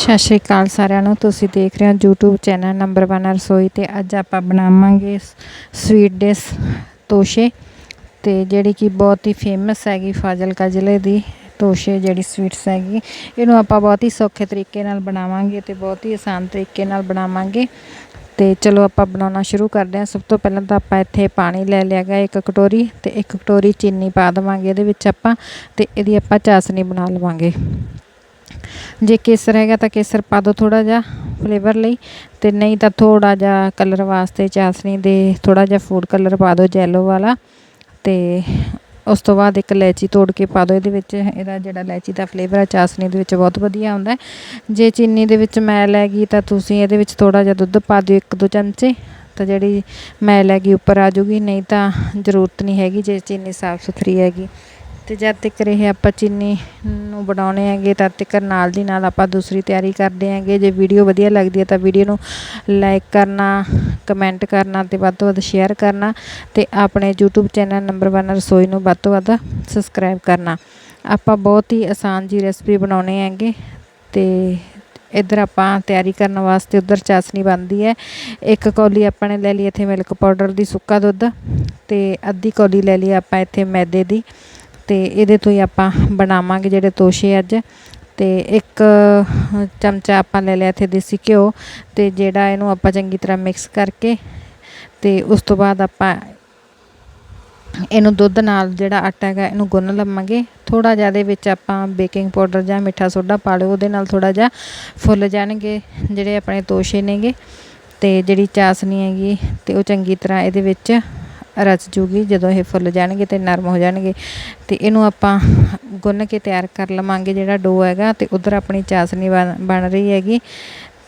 ਸਤਿ ਸ਼੍ਰੀ ਅਕਾਲ ਸਾਰਿਆਂ ਨੂੰ। ਤੁਸੀਂ ਦੇਖ ਰਹੇ ਹੋ YouTube ਚੈਨਲ ਨੰਬਰ 1 ਰਸੋਈ ਤੇ ਅੱਜ ਆਪਾਂ ਬਣਾਵਾਂਗੇ ਸਵੀਟ ਡਿਸ਼ ਤੋਸ਼ੇ। ਤੇ ਜਿਹੜੀ ਕਿ ਬਹੁਤ ਹੀ ਫੇਮਸ ਹੈਗੀ ਫਾਜ਼ਿਲਕਾ ਜ਼ਿਲ੍ਹੇ ਦੀ ਤੋਸ਼ੇ ਜਿਹੜੀ ਸਵੀਟਸ ਹੈਗੀ। ਇਹਨੂੰ ਆਪਾਂ ਬਹੁਤ ਹੀ ਸੌਖੇ ਤਰੀਕੇ ਨਾਲ ਬਣਾਵਾਂਗੇ ਤੇ ਬਹੁਤ ਹੀ ਆਸਾਨ ਤਰੀਕੇ ਨਾਲ ਬਣਾਵਾਂਗੇ। ਤੇ ਚਲੋ ਆਪਾਂ ਬਣਾਉਣਾ ਸ਼ੁਰੂ ਕਰਦੇ ਹਾਂ। ਸਭ ਤੋਂ ਪਹਿਲਾਂ ਤਾਂ ਆਪਾਂ ਇੱਥੇ ਪਾਣੀ ਲੈ ਲਿਆ ਗਾ ਇੱਕ ਕਟੋਰੀ ਤੇ ਇੱਕ ਕਟੋਰੀ ਚੀਨੀ ਪਾ ਦੇਵਾਂਗੇ ਇਹਦੇ ਵਿੱਚ ਆਪਾਂ ਤੇ ਇਹਦੀ ਆਪਾਂ ਚਾਸ਼ਨੀ ਬਣਾ ਲਵਾਂਗੇ। ਜੇ ਕੇਸਰ ਹੈਗਾ ਤਾਂ ਕੇਸਰ ਪਾ ਦਿਓ ਥੋੜਾ ਜਿਹਾ ਫਲੇਵਰ ਲਈ ਤੇ ਨਹੀਂ ਤਾਂ ਥੋੜਾ ਜਿਹਾ ਕਲਰ ਵਾਸਤੇ ਚਾਸ਼ਨੀ ਦੇ ਥੋੜਾ ਜਿਹਾ ਫੂਡ ਕਲਰ ਪਾ ਦਿਓ, ਜੈਲੋ ਵਾਲਾ ਤੇ ਉਸ ਤੋਂ ਬਾਅਦ ਇੱਕ ਇਲਾਇਚੀ ਤੋੜ ਕੇ ਪਾ ਦਿਓ ਇਹਦੇ ਵਿੱਚ, ਇਹਦਾ ਜਿਹੜਾ ਇਲਾਇਚੀ ਦਾ ਫਲੇਵਰ ਹੈ ਚਾਸ਼ਨੀ ਦੇ ਵਿੱਚ ਬਹੁਤ ਵਧੀਆ ਆਉਂਦਾ। ਜੇ ਚੀਨੀ ਦੇ ਵਿੱਚ ਮੈਲ ਹੈਗੀ ਤਾਂ ਤੁਸੀਂ ਇਹਦੇ ਵਿੱਚ ਥੋੜਾ ਜਿਹਾ ਦੁੱਧ ਪਾ ਦਿਓ ਇੱਕ ਦੋ ਚਮਚੇ ਤਾਂ ਜਿਹੜੀ ਮੈਲ ਹੈਗੀ ਉੱਪਰ ਆ ਜੂਗੀ ਨਹੀਂ ਤਾਂ ਜ਼ਰੂਰਤ ਨਹੀਂ ਹੈਗੀ ਜੇ ਚੀਨੀ ਸਾਫ਼ ਸੁਥਰੀ ਹੈਗੀ। ਅਤੇ ਜਦ ਤੱਕ ਇਹ ਆਪਾਂ ਚੀਨੀ ਨੂੰ ਬਣਾਉਣੇ ਹੈਗੇ, ਤਦ ਤੱਕ ਨਾਲ ਦੀ ਨਾਲ ਆਪਾਂ ਦੂਸਰੀ ਤਿਆਰੀ ਕਰਦੇ ਹੈਗੇ। ਜੇ ਵੀਡੀਓ ਵਧੀਆ ਲੱਗਦੀ ਹੈ ਤਾਂ ਵੀਡੀਓ ਨੂੰ ਲਾਈਕ ਕਰਨਾ ਕਮੈਂਟ ਕਰਨਾ ਅਤੇ ਵੱਧ ਤੋਂ ਵੱਧ ਸ਼ੇਅਰ ਕਰਨਾ ਅਤੇ ਆਪਣੇ YouTube ਚੈਨਲ ਨੰਬਰ 1 ਰਸੋਈ ਨੂੰ ਵੱਧ ਤੋਂ ਵੱਧ ਸਬਸਕ੍ਰਾਈਬ ਕਰਨਾ। ਆਪਾਂ ਬਹੁਤ ਹੀ ਆਸਾਨ ਜੀ ਰੈਸਪੀ ਬਣਾਉਣੇ ਹੈਗੇ ਤੇ ਇੱਧਰ ਆਪਾਂ ਤਿਆਰੀ ਕਰਨ ਵਾਸਤੇ ਉੱਧਰ ਚਾਸਨੀ ਬਣਦੀ ਹੈ। ਇੱਕ ਕੌਲੀ ਆਪਾਂ ਨੇ ਲੈ ਲਈ ਇੱਥੇ ਮਿਲਕ ਪਾਊਡਰ ਦੀ ਸੁੱਕਾ ਦੁੱਧ ਤੇ ਅੱਧੀ ਕੌਲੀ ਲੈ ਲਈ ਆਪਾਂ ਇੱਥੇ ਮੈਦੇ ਦੀ। ਤੇ ਇਹਦੇ ਤੋਂ ਹੀ ਆਪਾਂ ਬਣਾਵਾਂਗੇ ਜਿਹੜੇ ਤੋਸ਼ੇ ਅੱਜ। ਤੇ ਇੱਕ ਚਮਚਾ ਆਪਾਂ ਲੈ ਲਿਆ ਇੱਥੇ ਦੇਸੀ ਘਿਓ ਤੇ ਜਿਹੜਾ ਇਹਨੂੰ ਆਪਾਂ ਚੰਗੀ ਤਰ੍ਹਾਂ ਮਿਕਸ ਕਰਕੇ ਤੇ ਉਸ ਤੋਂ ਬਾਅਦ ਆਪਾਂ ਇਹਨੂੰ ਦੁੱਧ ਨਾਲ ਜਿਹੜਾ ਆਟਾ ਹੈਗਾ ਇਹਨੂੰ ਗੁੰਨ ਲਵਾਂਗੇ। ਥੋੜਾ ਜਿਹਾ ਦੇ ਵਿੱਚ ਆਪਾਂ ਬੇਕਿੰਗ ਪਾਊਡਰ ਜਾਂ ਮਿੱਠਾ ਸੋਡਾ ਪਾ ਲਿਓ, ਉਹਦੇ ਨਾਲ ਥੋੜਾ ਜਿਹਾ ਫੁੱਲ ਜਾਣਗੇ ਜਿਹੜੇ ਆਪਣੇ ਤੋਸ਼ੇ ਨੇਗੇ ਤੇ ਜਿਹੜੀ ਚਾਸਨੀ ਹੈਗੀ ਤੇ ਉਹ ਚੰਗੀ ਤਰ੍ਹਾਂ ਇਹਦੇ ਵਿੱਚ ਰਚ ਜੂਗੀ, ਜਦੋਂ ਇਹ ਫੁੱਲ ਜਾਣਗੇ ਤੇ ਨਰਮ ਹੋ ਜਾਣਗੇ। ਤੇ ਇਹਨੂੰ ਆਪਾਂ ਗੁੰਨ ਕੇ ਤਿਆਰ ਕਰ ਲਵਾਂਗੇ ਜਿਹੜਾ ਡੋ ਹੈਗਾ ਤੇ ਉਧਰ ਆਪਣੀ ਚਾਸਨੀ ਬਣ ਰਹੀ ਹੈਗੀ।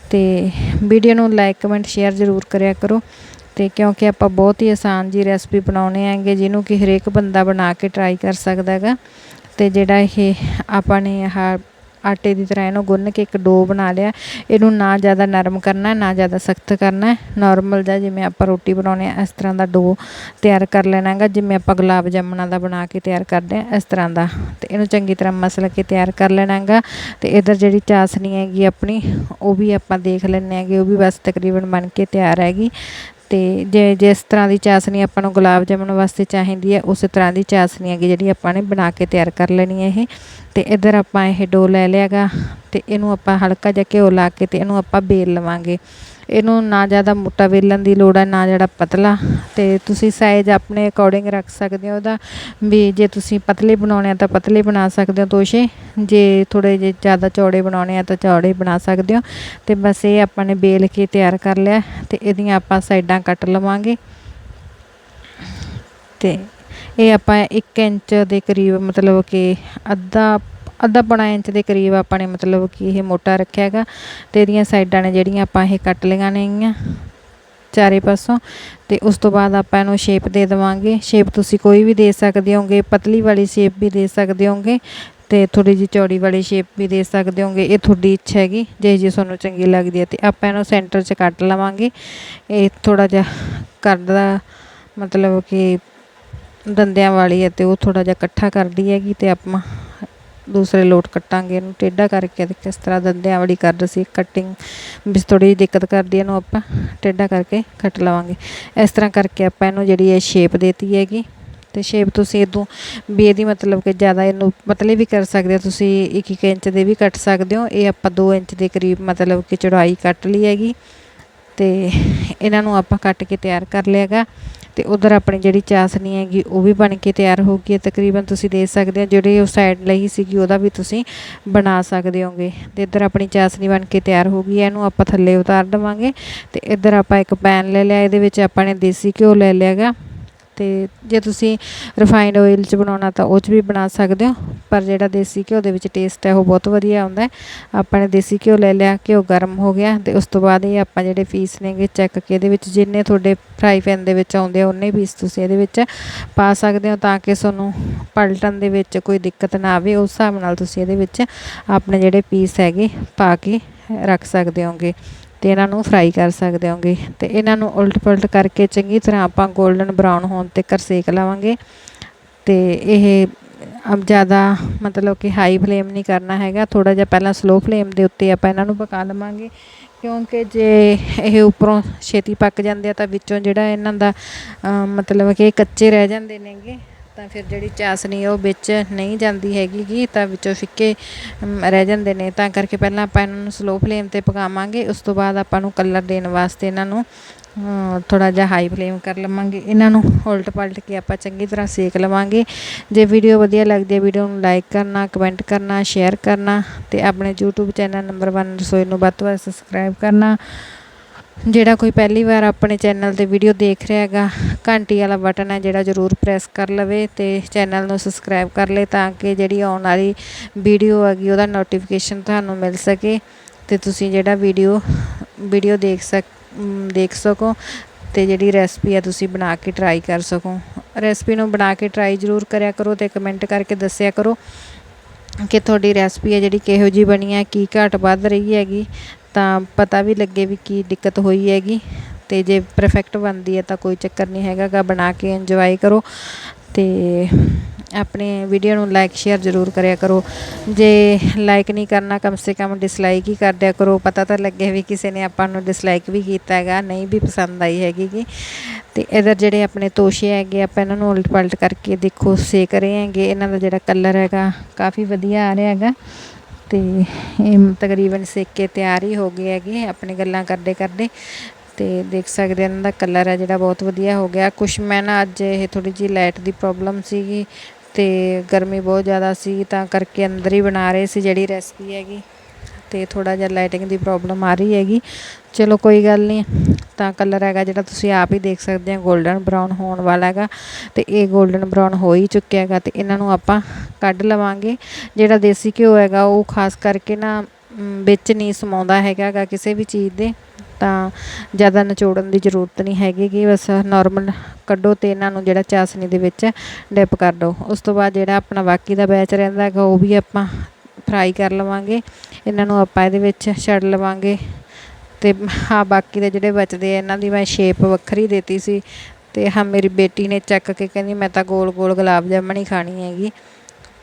ਤੇ ਵੀਡੀਓ ਨੂੰ ਲਾਈਕ, ਕਮੈਂਟ, ਸ਼ੇਅਰ ਜ਼ਰੂਰ ਕਰਿਆ ਕਰੋ। ਤੇ ਕਿਉਂਕਿ ਆਪਾਂ ਬਹੁਤ ਹੀ ਆਸਾਨ ਜੀ ਰੈਸਪੀ ਬਣਾਉਣੇ ਆਂਗੇ ਜਿਹਨੂੰ ਕਿ ਹਰੇਕ ਬੰਦਾ ਬਣਾ ਕੇ ਟਰਾਈ ਕਰ ਸਕਦਾ ਹੈਗਾ। ਤੇ ਜਿਹੜਾ ਇਹ ਆਪਾਂ ਨੇ ਆਹ ਆਟੇ ਦੀ ਤਰ੍ਹਾਂ ਇਹਨੂੰ ਗੁੰਨ ਕੇ ਇੱਕ ਡੋ ਬਣਾ ਲਿਆ। ਇਹਨੂੰ ਨਾ ਜ਼ਿਆਦਾ ਨਰਮ ਕਰਨਾ, ਨਾ ਜ਼ਿਆਦਾ ਸਖਤ ਕਰਨਾ। ਨਾਰਮਲ ਜਿਹਾ ਜਿਵੇਂ ਆਪਾਂ ਰੋਟੀ ਬਣਾਉਣੇ ਆ ਇਸ ਤਰ੍ਹਾਂ ਦਾ ਡੋ ਤਿਆਰ ਕਰ ਲੈਣਾ ਹੈਗਾ। ਜਿਵੇਂ ਆਪਾਂ ਗੁਲਾਬ ਜਾਮਣਾ ਦਾ ਬਣਾ ਕੇ ਤਿਆਰ ਕਰਦੇ ਆ ਇਸ ਤਰ੍ਹਾਂ ਦਾ। ਤੇ ਇਹਨੂੰ ਚੰਗੀ ਤਰ੍ਹਾਂ ਮਸਲ ਕੇ ਤਿਆਰ ਕਰ ਲੈਣਾ ਹੈਗਾ। ਤੇ ਇਧਰ ਜਿਹੜੀ ਚਾਸਨੀ ਹੈਗੀ ਆਪਣੀ, ਉਹ ਵੀ ਆਪਾਂ ਦੇਖ ਲੈਣੇ ਹੈਗੇ। ਉਹ ਵੀ ਬਸ ਤਕਰੀਬਨ ਬਣ ਕੇ ਤਿਆਰ ਹੈਗੀ। ਤੇ ਜੇ ਜਿਸ ਤਰ੍ਹਾਂ ਦੀ ਚਾਸਨੀ ਆਪਾਂ ਨੂੰ ਗੁਲਾਬ ਜਾਮਣ ਵਾਸਤੇ ਚਾਹੀਦੀ ਹੈ, ਉਸੇ ਤਰ੍ਹਾਂ ਦੀ ਚਾਸਨੀ ਹੈਗੀ ਜਿਹੜੀ ਆਪਾਂ ਨੇ ਬਣਾ ਕੇ ਤਿਆਰ ਕਰ ਲੈਣੀ ਹੈ ਇਹ। ਤੇ ਇਧਰ ਆਪਾਂ ਇਹ ਡੋ ਲੈ ਲਿਆਗਾ। ਤੇ ਇਹਨੂੰ ਆਪਾਂ ਹਲਕਾ ਜਿਹਾ ਘਿਓ ਲਾ ਕੇ ਤੇ ਇਹਨੂੰ ਆਪਾਂ ਬੇਲ ਲਵਾਂਗੇ। ਇਹਨੂੰ ਨਾ ਜ਼ਿਆਦਾ ਮੋਟਾ ਵੇਲਣ ਦੀ ਲੋੜ ਹੈ ਨਾ ਜਿਹੜਾ ਪਤਲਾ। ਤੇ ਤੁਸੀਂ ਸਾਈਜ਼ ਆਪਣੇ ਅਕੋਰਡਿੰਗ ਰੱਖ ਸਕਦੇ ਹੋ ਉਹਦਾ। ਵੀ ਜੇ ਤੁਸੀਂ ਪਤਲੇ ਬਣਾਉਣੇ ਆ ਤਾਂ ਪਤਲੇ ਬਣਾ ਸਕਦੇ ਹੋ ਤੋਸ਼ੇ। ਜੇ ਥੋੜੇ ਜੇ ਜ਼ਿਆਦਾ ਚੌੜੇ ਬਣਾਉਣੇ ਆ ਤਾਂ ਚੌੜੇ ਬਣਾ ਸਕਦੇ ਹੋ। ਤੇ ਬਸ ਇਹ ਆਪਾਂ ਨੇ ਬੇਲ ਕੇ ਤਿਆਰ ਕਰ ਲਿਆ। ਤੇ ਇਹਦੀਆਂ ਆਪਾਂ ਸਾਈਡਾਂ ਕੱਟ ਲਵਾਂਗੇ। ਤੇ ਇਹ ਆਪਾਂ 1 ਇੰਚ ਦੇ ਕਰੀਬ ਮਤਲਬ ਕਿ ਅੱਧਾ ਅੱਧਾ ਪੌਣਾ ਇੰਚ ਦੇ ਕਰੀਬ ਆਪਾਂ ਨੇ ਮਤਲਬ ਕਿ ਇਹ ਮੋਟਾ ਰੱਖਿਆ ਹੈਗਾ ਤੇ ਇਹਦੀਆਂ ਸਾਈਡਾਂ ਨੇ ਜਿਹੜੀਆਂ ਆਪਾਂ ਇਹ ਕੱਟ ਲਈਆਂ ਨੇਗੀਆਂ ਚਾਰੇ ਪਾਸੋਂ ਤੇ ਉਸ ਤੋਂ ਬਾਅਦ ਆਪਾਂ ਇਹਨੂੰ ਸ਼ੇਪ ਦੇ ਦੇਵਾਂਗੇ। ਸ਼ੇਪ ਤੁਸੀਂ ਕੋਈ ਵੀ ਦੇ ਸਕਦੇ ਹੋਗੇ, ਪਤਲੀ ਵਾਲੀ ਸ਼ੇਪ ਵੀ ਦੇ ਸਕਦੇ ਹੋਗੇ ਤੇ ਥੋੜੀ ਜਿਹੀ ਚੌੜੀ ਵਾਲੀ ਸ਼ੇਪ ਵੀ ਦੇ ਸਕਦੇ ਹੋਗੇ। ਇਹ ਤੁਹਾਡੀ ਇੱਛਾ ਹੈਗੀ ਜੇ ਜੇ ਤੁਹਾਨੂੰ ਚੰਗੀ ਲੱਗਦੀ ਹੈ ਤੇ ਆਪਾਂ ਇਹਨੂੰ ਸੈਂਟਰ 'ਚ ਕੱਟ ਲਵਾਂਗੇ। ਇਹ ਥੋੜਾ ਜਿਹਾ ਕਰਦਾ ਮਤਲਬ ਕਿ ਦੰਦਿਆਂ ਵਾਲੀ ਹੈ ਤੇ ਉਹ ਥੋੜਾ ਜਿਹਾ ਇਕੱਠਾ ਕਰਦੀ ਹੈਗੀ ਤੇ ਆਪਾਂ ਦੂਸਰੇ ਲੋਟ ਕੱਟਾਂਗੇ ਇਹਨੂੰ, ਟੇਢਾ ਕਰਕੇ ਤੇ ਕਿਸ ਤਰ੍ਹਾਂ ਦੰਦਿਆਂ ਵਾਲੀ ਕਰਦੇ ਸੀ ਕਟਿੰਗ ਵਿੱਚ ਥੋੜੀ ਜਿਹੀ ਦਿੱਕਤ ਕਰਦੀ ਇਹਨੂੰ ਆਪਾਂ, ਟੇਢਾ ਕਰਕੇ ਕੱਟ ਲਵਾਂਗੇ। ਇਸ ਤਰ੍ਹਾਂ ਕਰਕੇ ਆਪਾਂ ਇਹਨੂੰ ਜਿਹੜੀ ਹੈ ਸ਼ੇਪ ਦੇਤੀ ਹੈਗੀ, ਤੇ ਸ਼ੇਪ ਤੁਸੀਂ ਇਦੋਂ ਵੀ ਇਹਦੀ ਮਤਲਬ ਕਿ ਜ਼ਿਆਦਾ ਇਹਨੂੰ ਪਤਲੇ ਵੀ ਕਰ ਸਕਦੇ ਹੋ, ਤੁਸੀਂ 1-1 ਇੰਚ ਦੇ ਵੀ ਕੱਟ ਸਕਦੇ ਹੋ, ਇਹ ਆਪਾਂ 2 ਇੰਚ ਦੇ ਕਰੀਬ ਮਤਲਬ ਕਿ ਚੜਾਈ ਕੱਟ ਲਈ ਹੈਗੀ, ਤੇ ਇਹਨਾਂ ਨੂੰ ਆਪਾਂ ਕੱਟ ਕੇ ਤਿਆਰ ਕਰ ਲਿਆਗਾ ਤੇ ਉਧਰ ਆਪਣੀ ਜਿਹੜੀ ਚਾਸਨੀ ਹੈਗੀ, ਉਹ ਵੀ ਬਣ ਕੇ ਤਿਆਰ ਹੋ ਗਈ ਹੈ। ਤਕਰੀਬਨ ਤੁਸੀਂ ਦੇਖ ਸਕਦੇ ਹੋ, ਜਿਹੜੀ ਉਹ ਸਾਈਡ ਲਈ ਸੀਗੀ, ਉਹਦਾ ਵੀ ਤੁਸੀਂ ਬਣਾ ਸਕਦੇ ਹੋਗੇ। ਤੇ ਇੱਧਰ ਆਪਣੀ ਚਾਸਨੀ ਬਣ ਕੇ ਤਿਆਰ ਹੋ ਗਈ ਹੈ, ਇਹਨੂੰ ਆਪਾਂ ਥੱਲੇ ਉਤਾਰ ਦੇਵਾਂਗੇ। ਤੇ ਇੱਧਰ ਆਪਾਂ ਇੱਕ ਪੈਨ ਲੈ ਲਿਆ, ਇਹਦੇ ਵਿੱਚ ਆਪਾਂ ਨੇ ਦੇਸੀ ਘਿਓ ਲੈ ਲਿਆਗਾ ਤੇ ਜੇ ਤੁਸੀਂ ਰਿਫਾਈਨਡ ਆਇਲ 'ਚ ਬਣਾਉਣਾ ਤਾਂ ਉਹ 'ਚ ਵੀ ਬਣਾ ਸਕਦੇ ਹੋ। ਪਰ ਜਿਹੜਾ ਦੇਸੀ ਘਿਓ ਦੇ ਵਿੱਚ ਟੇਸਟ ਹੈ, ਉਹ ਬਹੁਤ ਵਧੀਆ ਆਉਂਦਾ ਆਪਾਂ ਨੇ ਦੇਸੀ ਘਿਓ ਲੈ ਲਿਆ, ਘਿਓ ਗਰਮ ਹੋ ਗਿਆ ਤੇ ਉਸ ਤੋਂ ਬਾਅਦ ਇਹ ਆਪਾਂ ਜਿਹੜੇ ਪੀਸ ਨੇਗੇ ਚੈੱਕ ਕੇ ਇਹਦੇ ਵਿੱਚ ਜਿੰਨੇ ਤੁਹਾਡੇ ਫਰਾਈ ਪੈਨ ਦੇ ਵਿੱਚ ਆਉਂਦੇ ਆ, ਉਹਨੇ ਪੀਸ ਤੁਸੀਂ ਇਹਦੇ ਵਿੱਚ ਪਾ ਸਕਦੇ ਹੋ ਤਾਂ ਕਿ ਤੁਹਾਨੂੰ ਪਲਟਣ ਦੇ ਵਿੱਚ ਕੋਈ ਦਿੱਕਤ ਨਾ ਆਵੇ। ਉਸ ਹਿਸਾਬ ਨਾਲ ਤੁਸੀਂ ਇਹਦੇ ਵਿੱਚ ਆਪਣੇ ਜਿਹੜੇ ਪੀਸ ਹੈਗੇ ਪਾ ਕੇ ਰੱਖ ਸਕਦੇ ਹੋਗੇ। ਤੇ ਇਹਨਾਂ ਨੂੰ ਫਰਾਈ ਕਰ ਸਕਦੇ ਹੋਗੇ। ਤੇ ਇਹਨਾਂ ਨੂੰ ਉਲਟ ਪੁਲਟ ਕਰਕੇ ਚੰਗੀ ਤਰ੍ਹਾਂ ਆਪਾਂ 골ਡਨ ਬਰਾਊਨ ਹੋਣ ਤੱਕ ਸੇਕ ਲਵਾਂਗੇ। ਤੇ ਇਹ ਅਬ ਜ਼ਿਆਦਾ ਮਤਲਬ ਕਿ ਹਾਈ ਫਲੇਮ ਨਹੀਂ ਕਰਨਾ ਹੈਗਾ। ਥੋੜਾ ਜਿਹਾ ਪਹਿਲਾਂ ਸਲੋ ਫਲੇਮ ਦੇ ਉੱਤੇ ਆਪਾਂ ਇਹਨਾਂ ਨੂੰ ਪਕਾ ਲਵਾਂਗੇ। ਕਿਉਂਕਿ ਜੇ ਇਹ ਉੱਪਰੋਂ ਛੇਤੀ ਪੱਕ ਜਾਂਦੇ ਆ ਤਾਂ ਵਿੱਚੋਂ ਜਿਹੜਾ ਇਹਨਾਂ ਦਾ ਮਤਲਬ ਕਿ ਕੱਚੇ ਰਹਿ ਜਾਂਦੇ ਨੇਗੇ। ਤਾਂ ਫਿਰ ਜਿਹੜੀ ਚਾਸਨੀ ਉਹ ਵਿੱਚ ਨਹੀਂ ਜਾਂਦੀ ਹੈਗੀ ਗੀ, ਤਾਂ ਵਿੱਚੋਂ ਫਿੱਕੇ ਰਹਿ ਜਾਂਦੇ ਨੇ। ਤਾਂ ਕਰਕੇ ਪਹਿਲਾਂ ਆਪਾਂ ਇਹਨਾਂ ਨੂੰ ਸਲੋ ਫਲੇਮ ਤੇ ਪਕਾਵਾਂਗੇ। ਉਸ ਤੋਂ ਬਾਅਦ ਆਪਾਂ ਨੂੰ ਕਲਰ ਦੇਣ ਵਾਸਤੇ ਇਹਨਾਂ ਨੂੰ ਥੋੜਾ ਜਿਹਾ ਹਾਈ ਫਲੇਮ ਕਰ ਲਵਾਂਗੇ। ਇਹਨਾਂ ਨੂੰ ਉਲਟ ਪਲਟ ਕੇ ਆਪਾਂ ਚੰਗੀ ਤਰ੍ਹਾਂ ਸੇਕ ਲਵਾਂਗੇ। ਜੇ ਵੀਡੀਓ ਵਧੀਆ ਲੱਗਦੀ ਹੈ ਵੀਡੀਓ ਨੂੰ ਲਾਈਕ ਕਰਨਾ ਕਮੈਂਟ ਕਰਨਾ ਸ਼ੇਅਰ ਕਰਨਾ ਤੇ ਆਪਣੇ YouTube ਚੈਨਲ ਨੰਬਰ 1 ਰਸੋਈ ਨੂੰ ਵੱਧ ਤੋਂ ਵੱਧ ਸਬਸਕ੍ਰਾਈਬ ਕਰਨਾ। ਜਿਹੜਾ ਕੋਈ ਪਹਿਲੀ ਵਾਰ ਆਪਣੇ ਚੈਨਲ ਤੇ ਵੀਡੀਓ ਦੇਖ ਰਿਹਾ ਹੈਗਾ, ਘੰਟੀ ਵਾਲਾ ਬਟਨ ਹੈ ਜਿਹੜਾ ਜ਼ਰੂਰ ਪ੍ਰੈਸ ਕਰ ਲਵੇ ਤੇ ਚੈਨਲ ਨੂੰ ਸਬਸਕ੍ਰਾਈਬ ਕਰ ਲੇ ਤਾਂ ਕਿ ਜਿਹੜੀ ਆਉਣ ਵਾਲੀ ਵੀਡੀਓ ਹੈਗੀ ਉਹਦਾ ਨੋਟੀਫਿਕੇਸ਼ਨ ਤੁਹਾਨੂੰ ਮਿਲ ਸਕੇ ਤੇ ਤੁਸੀਂ ਜਿਹੜਾ ਵੀਡੀਓ ਵੀਡੀਓ ਦੇਖ ਸਕ ਦੇਖ ਸਕੋ ਤੇ ਜਿਹੜੀ ਰੈਸਪੀ ਆ ਤੁਸੀਂ ਬਣਾ ਕੇ ਟਰਾਈ ਕਰ ਸਕੋ। ਰੈਸਪੀ ਨੂੰ ਬਣਾ ਕੇ ਟਰਾਈ ਜ਼ਰੂਰ ਕਰਿਆ ਕਰੋ ਤੇ ਕਮੈਂਟ ਕਰਕੇ ਦੱਸਿਆ ਕਰੋ ਕਿ ਤੁਹਾਡੀ ਰੈਸਪੀ ਹੈ ਜਿਹੜੀ ਕਿਹੋ ਜੀ ਬਣੀ ਹੈ, ਕੀ ਘਾਟ ਵੱਧ ਰਹੀ ਹੈਗੀ ਤਾਂ ਪਤਾ ਵੀ ਲੱਗੇ ਵੀ ਕੀ ਦਿੱਕਤ ਹੋਈ ਹੈਗੀ ਅਤੇ ਜੇ ਪਰਫੈਕਟ ਬਣਦੀ ਹੈ ਤਾਂ ਕੋਈ ਚੱਕਰ ਨਹੀਂ ਹੈਗਾ ਗਾ, ਬਣਾ ਕੇ ਇੰਜੋਏ ਕਰੋ ਅਤੇ ਆਪਣੇ ਵੀਡੀਓ ਨੂੰ ਲਾਈਕ ਸ਼ੇਅਰ ਜ਼ਰੂਰ ਕਰਿਆ ਕਰੋ। ਜੇ ਲਾਈਕ ਨਹੀਂ ਕਰਨਾ, ਕਮ ਸੇ ਕਮ ਡਿਸਲਾਈਕ ਹੀ ਕਰ ਦਿਆ ਕਰੋ। ਪਤਾ ਤਾਂ ਲੱਗੇ ਵੀ ਕਿਸੇ ਨੇ ਆਪਾਂ ਨੂੰ ਡਿਸਲਾਈਕ ਵੀ ਕੀਤਾ ਹੈਗਾ, ਨਹੀਂ ਵੀ ਪਸੰਦ ਆਈ ਹੈਗੀ ਗੀ। ਤੇ ਇਧਰ ਜਿਹੜੇ ਆਪਣੇ ਤੋਸ਼ੇ ਹੈਗੇ, ਆਪਾਂ ਇਹਨਾਂ ਨੂੰ ਉਲਟ ਪਲਟ ਕਰਕੇ ਦੇਖੋ, ਸੇਕ ਰਹੇ ਹੈਗੇ। ਇਹਨਾਂ ਦਾ ਜਿਹੜਾ ਕਲਰ ਹੈਗਾ, ਕਾਫੀ ਵਧੀਆ ਆ ਰਿਹਾ ਹੈਗਾ। ਅਤੇ ਇਹ ਤਕਰੀਬਨ ਸਿੱਖ ਕੇ ਤਿਆਰ ਹੀ ਹੋ ਗਏ ਹੈਗੇ, ਆਪਣੇ ਗੱਲਾਂ ਕਰਦੇ ਕਰਦੇ। ਅਤੇ ਦੇਖ ਸਕਦੇ ਇਹਨਾਂ ਦਾ ਕਲਰ ਹੈ ਜਿਹੜਾ, ਬਹੁਤ ਵਧੀਆ ਹੋ ਗਿਆ। ਕੁਛ ਮੈਂ ਨਾ ਅੱਜ ਇਹ ਥੋੜ੍ਹੀ ਜਿਹੀ ਲਾਈਟ ਦੀ ਪ੍ਰੋਬਲਮ ਸੀਗੀ ਅਤੇ ਗਰਮੀ ਬਹੁਤ ਜ਼ਿਆਦਾ ਸੀ ਤਾਂ ਕਰਕੇ ਅੰਦਰ ਹੀ ਬਣਾ ਰਹੇ ਸੀ ਜਿਹੜੀ ਰੈਸਪੀ ਹੈਗੀ। ਅਤੇ ਥੋੜ੍ਹਾ ਜਿਹਾ ਲਾਈਟਿੰਗ ਦੀ ਪ੍ਰੋਬਲਮ ਆ ਰਹੀ ਹੈਗੀ। ਚਲੋ ਕੋਈ ਗੱਲ ਨਹੀਂ, ਤਾਂ ਕਲਰ ਹੈਗਾ ਜਿਹੜਾ ਤੁਸੀਂ ਆਪ ਹੀ ਦੇਖ ਸਕਦੇ ਹੋ 골ਡਨ ਬਰਾਊਨ ਹੋਣ ਵਾਲਾ ਹੈਗਾ। ਅਤੇ ਇਹ 골ਡਨ ਬਰਾਊਨ ਹੋ ਹੀ ਚੁੱਕਿਆ ਹੈਗਾ ਅਤੇ ਇਹਨਾਂ ਨੂੰ ਆਪਾਂ ਕੱਢ ਲਵਾਂਗੇ। ਜਿਹੜਾ ਦੇਸੀ ਘਿਓ ਹੈਗਾ, ਉਹ ਖਾਸ ਕਰਕੇ ਨਾ ਵਿੱਚ ਨਹੀਂ ਸਮਾਉਂਦਾ ਹੈਗਾ ਗਾ ਕਿਸੇ ਵੀ ਚੀਜ਼ ਦੇ। ਤਾਂ ਜ਼ਿਆਦਾ ਨਿਚੋੜਨ ਦੀ ਜ਼ਰੂਰਤ ਨਹੀਂ ਹੈਗੀ ਗੀ। ਬਸ ਨਾਰਮਲ ਕੱਢੋ ਤੇ ਇਹਨਾਂ ਨੂੰ ਜਿਹੜਾ ਚਾਸਨੀ ਦੇ ਵਿੱਚ ਡਿਪ ਕਰ ਦਿਓ ਉਸ ਤੋਂ ਬਾਅਦ ਜਿਹੜਾ ਆਪਣਾ ਬਾਕੀ ਦਾ ਬੈਚ ਰਹਿੰਦਾ ਹੈਗਾ, ਉਹ ਵੀ ਆਪਾਂ ਫਰਾਈ ਕਰ ਲਵਾਂਗੇ। ਇਹਨਾਂ ਨੂੰ ਆਪਾਂ ਇਹਦੇ ਵਿੱਚ ਛੱਡ ਲਵਾਂਗੇ। ਤੇ ਹਾਂ ਬਾਕੀ ਦੇ ਜਿਹੜੇ ਬਚਦੇ ਆ, ਇਹਨਾਂ ਦੀ ਮੈਂ ਸ਼ੇਪ ਵੱਖਰੀ ਦੇਤੀ ਸੀ। ਤੇ ਹਾਂ ਮੇਰੀ ਬੇਟੀ ਨੇ ਚੱਕ ਕੇ ਕਹਿੰਦੀ, ਮੈਂ ਤਾਂ ਗੋਲ ਗੋਲ ਗੁਲਾਬ ਜਾਮਣ ਹੀ ਖਾਣੀ ਹੈਗੀ।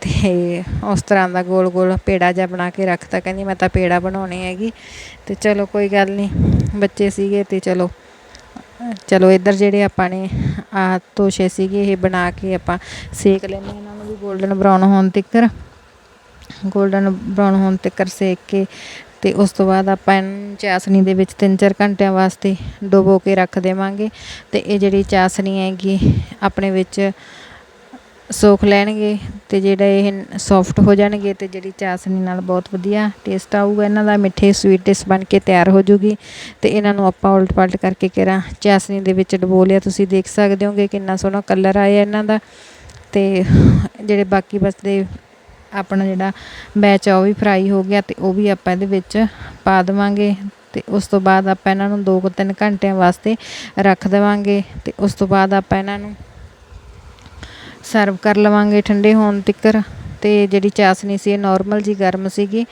ਅਤੇ ਉਸ ਤਰ੍ਹਾਂ ਦਾ ਗੋਲ ਗੋਲ ਪੇੜਾ ਜਿਹਾ ਬਣਾ ਕੇ ਰੱਖਤਾ। ਕਹਿੰਦੀ ਮੈਂ ਤਾਂ ਪੇੜਾ ਬਣਾਉਣੀ ਹੈਗੀ। ਅਤੇ ਚਲੋ ਕੋਈ ਗੱਲ ਨਹੀਂ ਬੱਚੇ ਸੀਗੇ ਅਤੇ ਚਲੋ ਚਲੋ ਇੱਧਰ ਜਿਹੜੇ ਆਪਾਂ ਨੇ ਆ ਤੋਸ਼ੇ ਸੀਗੇ ਇਹ ਬਣਾ ਕੇ ਆਪਾਂ ਸੇਕ ਲੈਂਦੇ ਇਹਨਾਂ ਨੂੰ ਵੀ ਗੋਲਡਨ ਬਰਾਊਨ ਹੋਣ ਤੱਕਰ ਗੋਲਡਨ ਬਰਾਊਨ ਹੋਣ ਤੱਕਰ ਸੇਕ ਕੇ ਅਤੇ ਉਸ ਤੋਂ ਬਾਅਦ ਆਪਾਂ ਇਹਨੂੰ ਚਾਸਨੀ ਦੇ ਵਿੱਚ 3-4 ਘੰਟਿਆਂ ਵਾਸਤੇ ਡੁਬੋ ਕੇ ਰੱਖ ਦੇਵਾਂਗੇ। ਅਤੇ ਇਹ ਜਿਹੜੀ ਚਾਸਨੀ ਹੈਗੀ, ਆਪਣੇ ਵਿੱਚ ਸੋਖ ਲੈਣਗੇ ਅਤੇ ਜਿਹੜਾ ਇਹ ਸੌਫਟ ਹੋ ਜਾਣਗੇ ਅਤੇ ਜਿਹੜੀ ਚਾਸਨੀ ਨਾਲ ਬਹੁਤ ਵਧੀਆ ਟੇਸਟ ਆਊਗਾ ਇਹਨਾਂ ਦਾ, ਮਿੱਠੇ ਸਵੀਟ ਡਿਸ਼ ਬਣ ਕੇ ਤਿਆਰ ਹੋ ਜੂਗੀ ਅਤੇ ਇਹਨਾਂ ਨੂੰ ਆਪਾਂ ਉਲਟ ਪਲਟ ਕਰਕੇ ਕਿਰਾਂ ਚਾਸਨੀ ਦੇ ਵਿੱਚ ਡਬੋ ਲਿਆ, ਤੁਸੀਂ ਦੇਖ ਸਕਦੇ ਹੋਗੇ ਕਿੰਨਾ ਸੋਹਣਾ ਕਲਰ ਆਇਆ ਇਹਨਾਂ ਦਾ ਅਤੇ ਜਿਹੜੇ ਬਾਕੀ ਬਚਦੇ ਆਪਣਾ ਜਿਹੜਾ ਬੈਚ ਆ ਉਹ ਵੀ ਫਰਾਈ ਹੋ ਗਿਆ ਅਤੇ ਉਹ ਵੀ ਆਪਾਂ ਇਹਦੇ ਵਿੱਚ ਪਾ ਦੇਵਾਂਗੇ ਤੇ ਉਸ ਤੋਂ ਬਾਅਦ ਆਪਾਂ ਇਹਨਾਂ ਨੂੰ 2-3 ਘੰਟਿਆਂ ਵਾਸਤੇ ਰੱਖ ਦੇਵਾਂਗੇ ਤੇ ਉਸ ਤੋਂ ਬਾਅਦ ਆਪਾਂ ਇਹਨਾਂ ਨੂੰ ਸਰਵ ਕਰ ਲਵਾਂਗੇ ਠੰਡੇ ਹੋਣ ਤੱਕਰ। ਤੇ ਜਿਹੜੀ ਚਾਸਨੀ ਸੀ, ਇਹ ਨਾਰਮਲ ਜੀ ਗਰਮ ਸੀਗੀ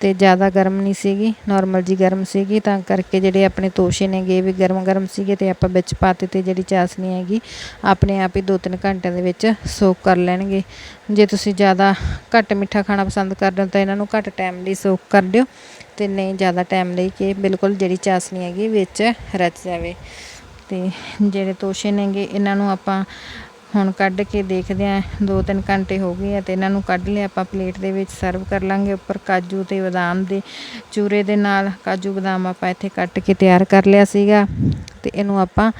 ਤੇ ਜ਼ਿਆਦਾ ਗਰਮ ਨਹੀਂ ਸੀਗੀ ਨਾਰਮਲ ਜੀ ਗਰਮ ਸੀਗੀ। ਤਾਂ ਕਰਕੇ ਜਿਹੜੇ ਆਪਣੇ ਤੋਸ਼ੇ ਨੇਗੇ, ਇਹ ਵੀ ਗਰਮ ਗਰਮ ਸੀਗੇ ਤੇ ਆਪਾਂ ਵਿੱਚ ਪਾਤੇ ਤੇ ਜਿਹੜੀ ਚਾਸਨੀ ਹੈਗੀ, ਆਪਣੇ ਆਪ ਹੀ 2-3 ਘੰਟਿਆਂ ਦੇ ਵਿੱਚ ਸੋਕ ਕਰ ਲੈਣਗੇ। ਜੇ ਤੁਸੀਂ ਜ਼ਿਆਦਾ ਘੱਟ ਮਿੱਠਾ ਖਾਣਾ ਪਸੰਦ ਕਰਦੇ ਹੋ, ਤਾਂ ਇਹਨਾਂ ਨੂੰ ਘੱਟ ਟਾਈਮ ਲਈ ਸੋਕ ਕਰ ਦਿਓ ਤੇ ਨਹੀਂ ਜ਼ਿਆਦਾ ਟਾਈਮ ਲਈ ਕਿ ਬਿਲਕੁਲ ਜਿਹੜੀ ਚਾਸਨੀ ਹੈਗੀ ਵਿੱਚ ਰਚ ਜਾਵੇ। ਤੇ ਜਿਹੜੇ ਤੋਸ਼ੇ ਨੇਗੇ, ਇਹਨਾਂ ਨੂੰ ਆਪਾਂ ਹੁਣ ਕੱਢ ਕੇ ਦੇਖਦੇ ਆਂ 2-3 ਘੰਟੇ ਹੋ ਗਏ ਆ ਤੇ ਇਹਨਾਂ ਨੂੰ ਕੱਢ ਲਿਆ, ਆਪਾਂ ਪਲੇਟ ਦੇ ਵਿੱਚ ਸਰਵ ਕਰ ਲਾਂਗੇ ਉੱਪਰ ਕਾਜੂ ਤੇ ਬਦਾਮ ਦੇ ਚੂਰੇ ਦੇ ਨਾਲ। ਕਾਜੂ, ਬਦਾਮ ਆਪਾਂ ਇੱਥੇ ਕੱਟ ਕੇ ਤਿਆਰ ਕਰ ਲਿਆ ਸੀਗਾ ਤੇ ਇਹਨੂੰ ਆਪਾਂ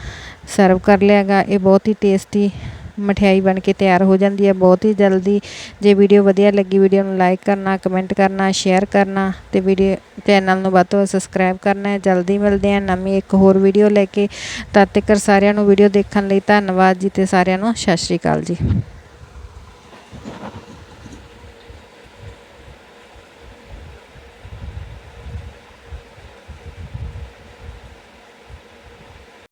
ਸਰਵ ਕਰ ਲਿਆਗਾ ਇਹ ਬਹੁਤ ਹੀ ਟੇਸਟੀ ਮਠਿਆਈ ਬਣ ਕੇ ਤਿਆਰ ਹੋ ਜਾਂਦੀ ਹੈ, ਬਹੁਤ ਹੀ ਜਲਦੀ। ਜੇ ਵੀਡੀਓ ਵਧੀਆ ਲੱਗੀ, ਵੀਡੀਓ ਨੂੰ ਲਾਈਕ ਕਰਨਾ ਕਮੈਂਟ ਕਰਨਾ ਸ਼ੇਅਰ ਕਰਨਾ ਤੇ ਵੀਡੀਓ ਚੈਨਲ ਨੂੰ ਵੱਧ ਤੋਂ ਵੱਧ ਸਬਸਕ੍ਰਾਈਬ ਕਰਨਾ ਹੈ। ਜਲਦੀ ਮਿਲਦੇ ਹਾਂ ਨਵੀਂ ਇੱਕ ਹੋਰ ਵੀਡੀਓ ਲੈ ਕੇ। ਤਦ ਤੱਕ ਸਾਰਿਆਂ ਨੂੰ ਵੀਡੀਓ ਦੇਖਣ ਲਈ ਧੰਨਵਾਦ ਜੀ ਤੇ ਸਾਰਿਆਂ ਨੂੰ ਸਤਿ ਸ਼੍ਰੀ ਅਕਾਲ ਜੀ।